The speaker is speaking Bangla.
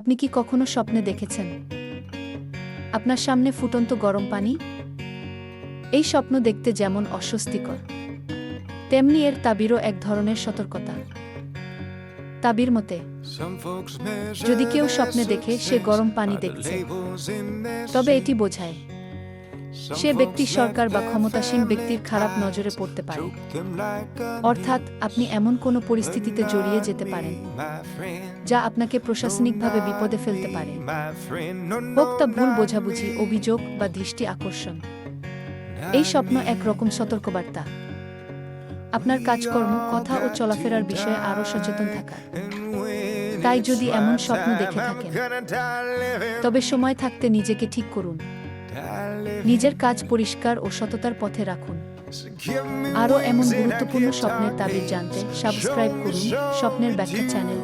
আপনি কি কখনো স্বপ্নে দেখেছেন? আপনার সামনে ফুটন্ত গরম পানি? এই স্বপ্ন দেখতে যেমন অস্বস্তিকর তেমনি এর তাবিরও এক ধরনের সতর্কতা। তাবির মতে যদি কেউ স্বপ্নে দেখে সে গরম পানি দেখছে তবে এটি বোঝায় সে ব্যক্তি সরকার বা ক্ষমতাসীন ব্যক্তির খারাপ নজরে পড়তে পারে। অর্থাৎ আপনি এমন কোনো পরিস্থিতিতে জড়িয়ে যেতে পারেন যা আপনাকে প্রশাসনিকভাবে বিপদে ফেলতে পারে। হোক তা ভুল বোঝাবুঝি, অভিযোগ বা দৃষ্টি আকর্ষণ। এই স্বপ্ন একরকম সতর্কবার্তা। আপনার কাজকর্ম, কথা ও চলাফেরার বিষয়ে আরও সচেতন থাকা। তাই যদি এমন স্বপ্ন দেখে থাকেন, তবে সময় থাকতে নিজেকে ঠিক করুন। নিজের কাজ পরিষ্কার ও সততার পথে রাখুন। আরও এমন গুরুত্বপূর্ণ স্বপ্নের তাবির জানতে সাবস্ক্রাইব করুন স্বপ্নের ব্যাখ্যা চ্যানেল।